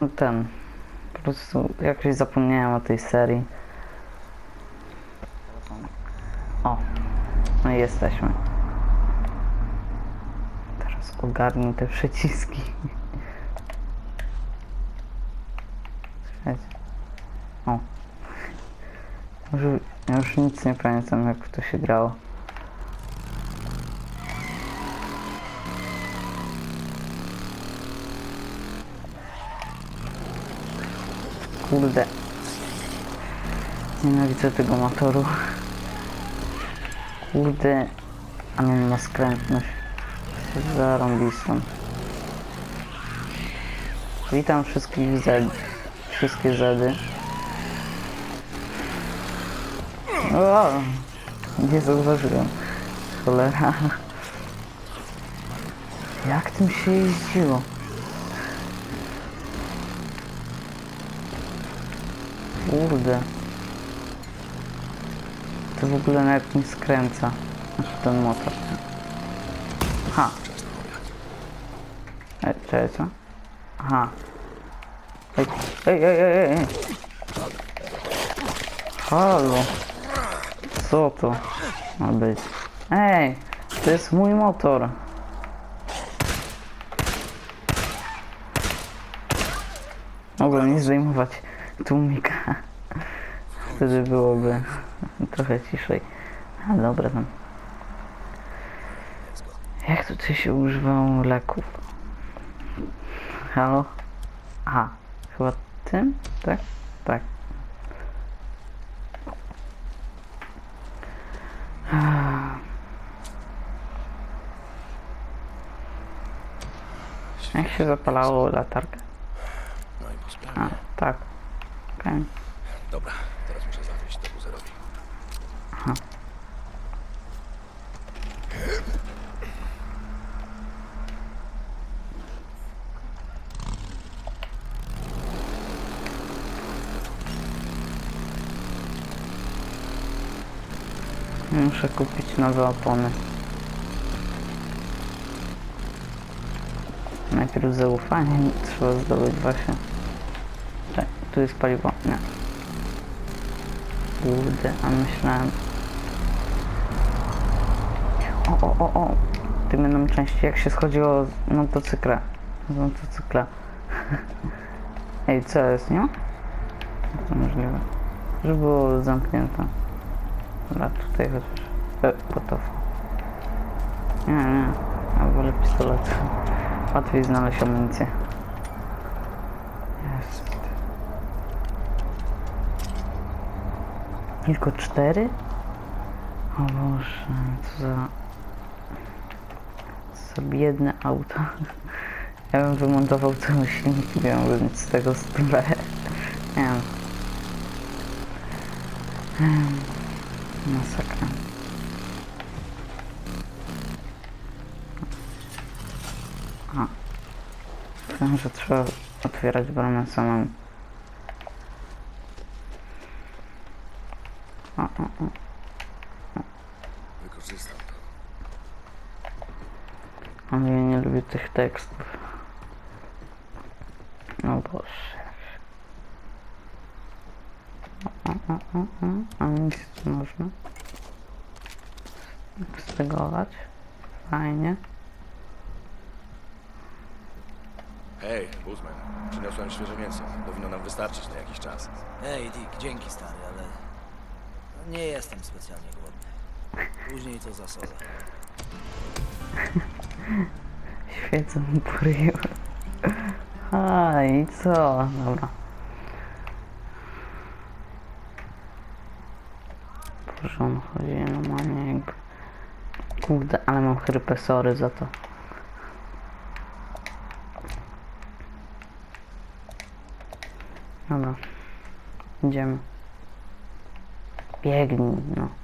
bo ten, po prostu jakoś zapomniałem o tej serii. O, no i jesteśmy. Teraz ogarnij te przyciski. O. Już, już nic nie pamiętam jak to się grało. Kurde. Nienawidzę tego motoru. Kurde. Ale on ma skrętność. Zarąbistą. Witam wszystkich Z. Wszystkie Zedy. O, nie zauważyłem. Cholera. Jak tym się jeździło? Kurde. To w ogóle nawet nie skręca. Znaczy ten motor. Ha. Ej, czekaj? Aha. Ej, ej, ej, ej, ej. ej. Halo. Co to ma być? Ej, to jest mój motor. Mogłem nie zdejmować tłumika. Wtedy byłoby trochę ciszej. A dobra tam. Jak tutaj się używało leków? Halo? Aha, chyba tym? Tak? Tak. Jak się zapalało latarkę? No i A, tak. Okej. Dobra, teraz muszę zawieźć to buzerowi. Muszę kupić nowe opony. Najpierw zaufanie trzeba zdobyć właśnie. Tak, tu jest paliwo. Nie. Kurde, a myślałem. O, o, o. Tym jedną części jak się schodziło z motocykla. Z motocykla. Ej, co jest, nie? Jak To możliwe. Że było zamknięte. Dobra, tutaj chociaż. E, gotowo. Nie, nie. Ja wolę pistolet. Łatwiej znaleźć amunicję. Jest. Tylko cztery? O Boże, co za... Za biedne auto. Ja bym wymontował cały silnik i miałbym z tego stulę. Nie wiem. Em, Masakra. A. Wiem, że trzeba otwierać bramę samemu. O, o, o. Wykorzystam to. Ale ja nie lubię tych tekstów. No Boże. O, o, o, o. A nic tu można. Stegować. Fajnie. Hej, Buzman. Przyniosłem świeże mięso. Powinno nam wystarczyć na jakiś czas. Hej, Dick, dzięki stary, ale nie jestem specjalnie głodny. Później to zasolę. Świecę mu poryju. A i co? Dobra. Boże, on chodzi normalnie jakby... Kurde, ale mam chrypę, sorry za to. Dobra. Idziemy. Biegnij, no.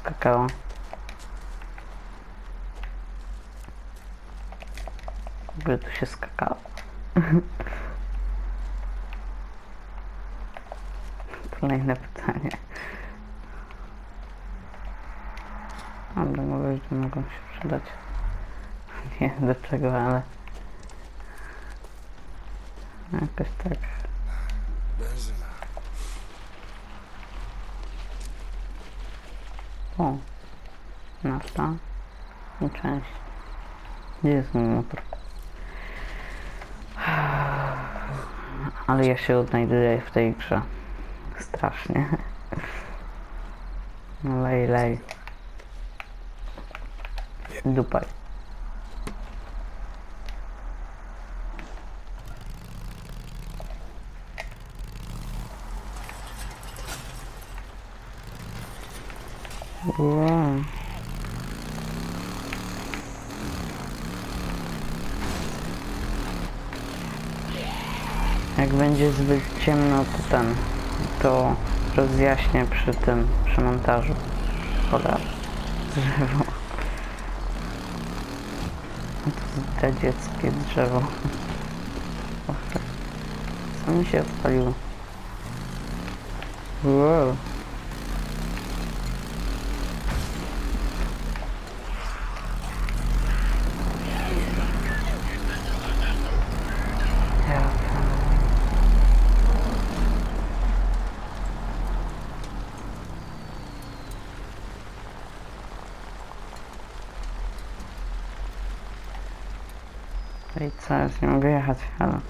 Tu skakało? W ogóle tu się skakało. Kolejne pytanie. Dobra, mogę, że mogą się przydać. wiem dlaczego, ale... Jakoś tak. Benzyna. O. Nafta. I część. Gdzie jest mój motor? Ale ja się odnajduję w tej grze. Strasznie. No lej, lej. Dupaj. Wow. Jak będzie zbyt ciemno, to ten, to rozjaśnię przy tym, przy montażu. Cholera, drzewo. To jest dzieckie drzewo. Co mi się odpaliło? Wow. Ja Jest? Nie mogę jechać, ale...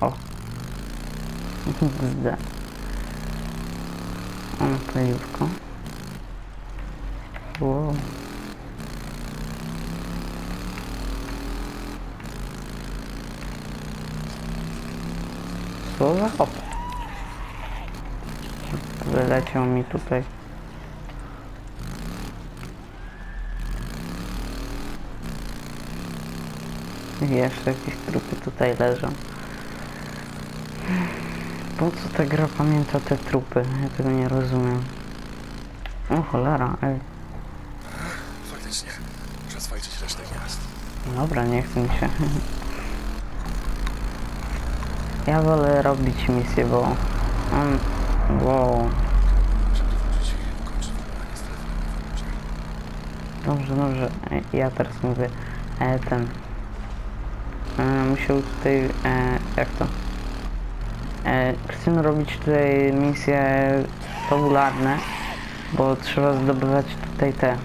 O! Zde. Mam paliwko. Wow. Co za hop? Wyleciał mi tutaj. Jeszcze jakieś trupy tutaj leżą. Po co ta gra pamięta te trupy? Ja tego nie rozumiem. O cholera, ej. Faktycznie. Muszę swajczyć resztę miast. Dobra, nie chce mi się. Ja wolę robić misję, bo on... Wow. Wykonanie strefy. Dobrze, dobrze. Ja teraz mówię e, ten. Musiał tutaj. E, jak to? E, chcemy robić tutaj misje fabularne, bo trzeba zdobywać tutaj te.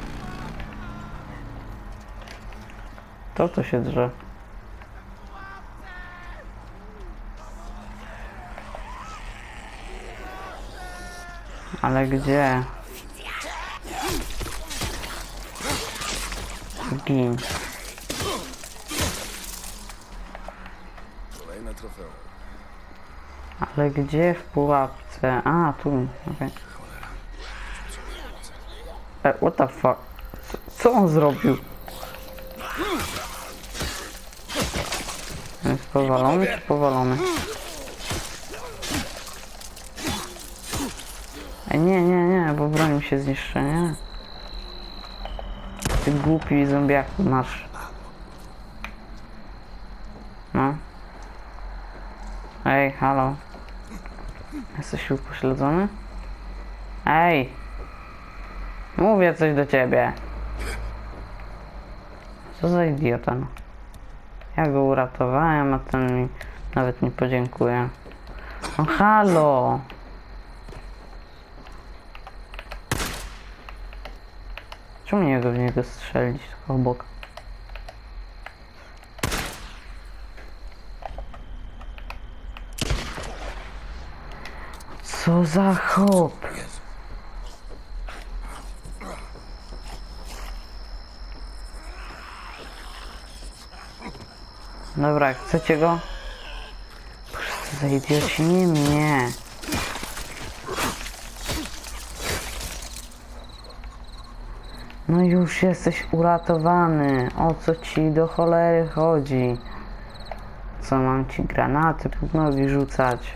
To to się drze. Ale gdzie? Gin. Trofeum. Ale gdzie w pułapce? A, tu. okej. E, what the fuck? Co, on zrobił? Jest powalony czy powalony? Ej, nie, nie, nie, bo broń się zniszczy, nie? Ty głupi zombiaku masz. No. Ej, halo. Jesteś upośledzony? Ej! Mówię coś do ciebie. Co za idiota. Ja go uratowałem, a ten mi nawet nie podziękuje. No halo! Czemu nie go w niego strzelić tylko obok? Co za hop? Dobra, chcecie go? Boże, co za idioci, nie mnie. No już jesteś uratowany. O co ci do cholery chodzi? Co, mam ci granaty pod nogi rzucać?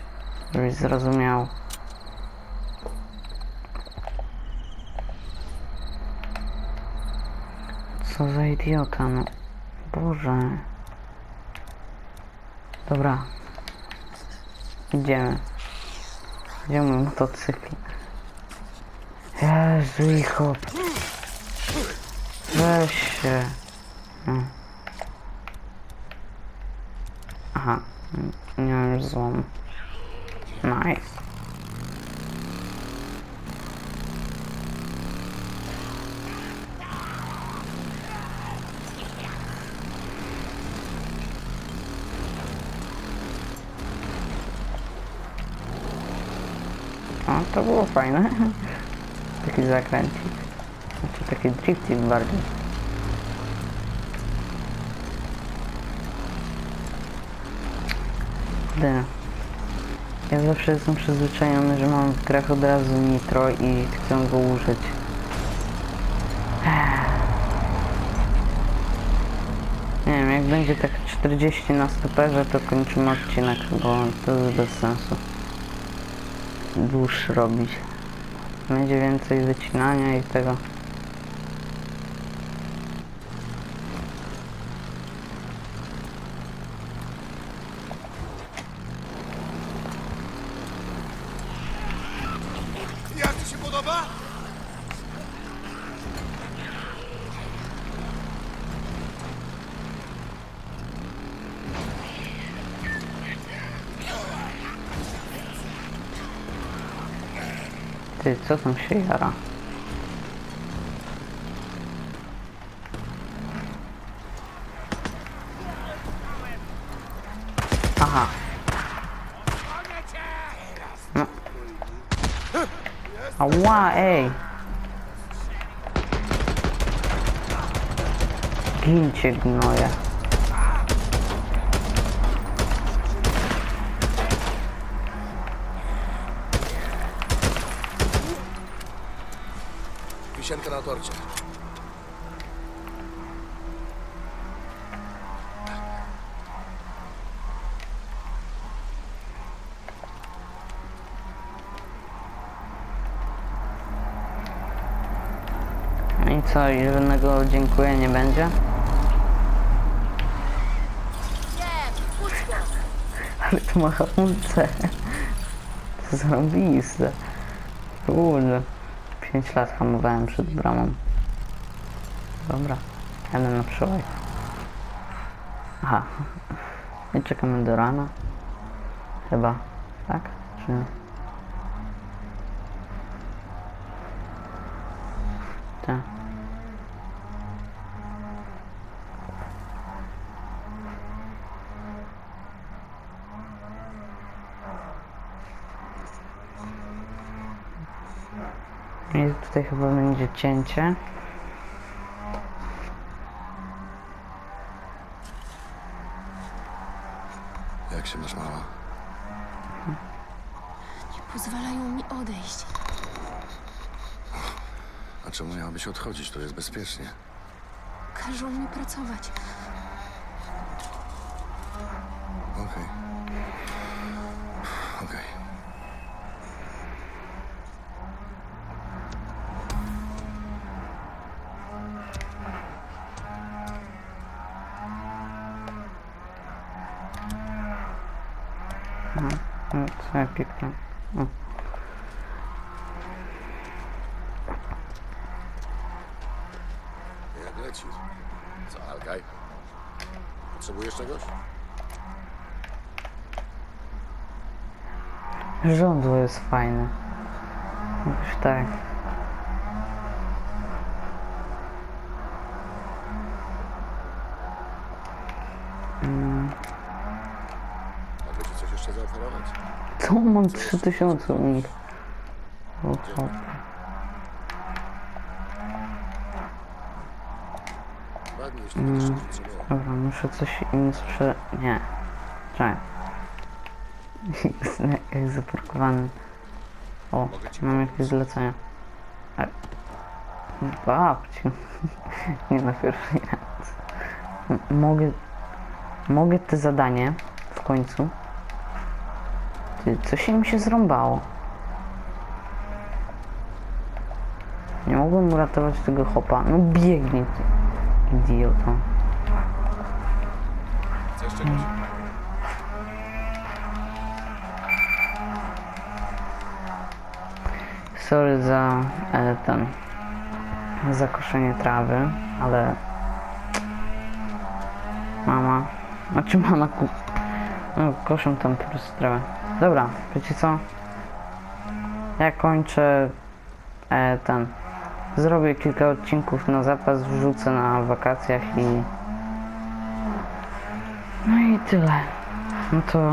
Żebyś zrozumiał. Co za idiota, no. Boże. Dobra. Idziemy. Idziemy motocykl. Jezu i hop. Weź się. No. Aha, nie już złomu. Nice. To było fajne. Taki zakręcik. Znaczy taki drifting bardziej. Kurde. Ja zawsze jestem przyzwyczajony, że mam w grach od razu nitro i chcę go użyć. Nie wiem, jak będzie tak 40 na stoperze, to kończymy odcinek, bo to jest bez sensu. Dłuższy robić. Będzie więcej wycinania i tego. Jak ci się podoba? Ty, co tam się jara? Aha. No. Ała, ej! Gincie gnoje. Wisienka na torcie. No I co, i żadnego dziękuję nie będzie? Ale to ma hamulce. To zarąbiste. Kurde. 5 lat hamowałem przed bramą. Dobra. Jadę na przełaj. Aha. I czekamy do rana. Chyba. Tak? Czy nie? Tak. I tutaj chyba będzie cięcie. Jak się masz mała? Pozwalają mi odejść. A czemu miałabyś odchodzić? Tu jest bezpiecznie. Każą mi pracować. No, co ja piknę. O. Jak leci? Co, Alkaj? Potrzebujesz czegoś? Żądło jest fajne. Jakoś tak. Jeszcze zaoferować? Co mam 3000 u nich? O, co? Ładnie, jeśli będziesz czegoś potrzebował. Dobra, muszę coś im sprze... Nie. Czekaj. Jak zaparkowany. O, mam jakieś zlecenia. E, Babciu. Nie na pierwszy raz. M- Mogę... Mogę te zadanie w końcu. Ty, coś im się zrąbało. Nie mogłem uratować tego chopa. No biegnij ty. Idioto. Chcesz czegoś? Sorry za e, ten zakoszenie trawy, ale mama, znaczy mama kup, No, koszą tam po prostu trawę. Dobra, wiecie co? Ja kończę e, ten. Zrobię kilka odcinków na zapas, wrzucę na wakacjach i. No i tyle. No to.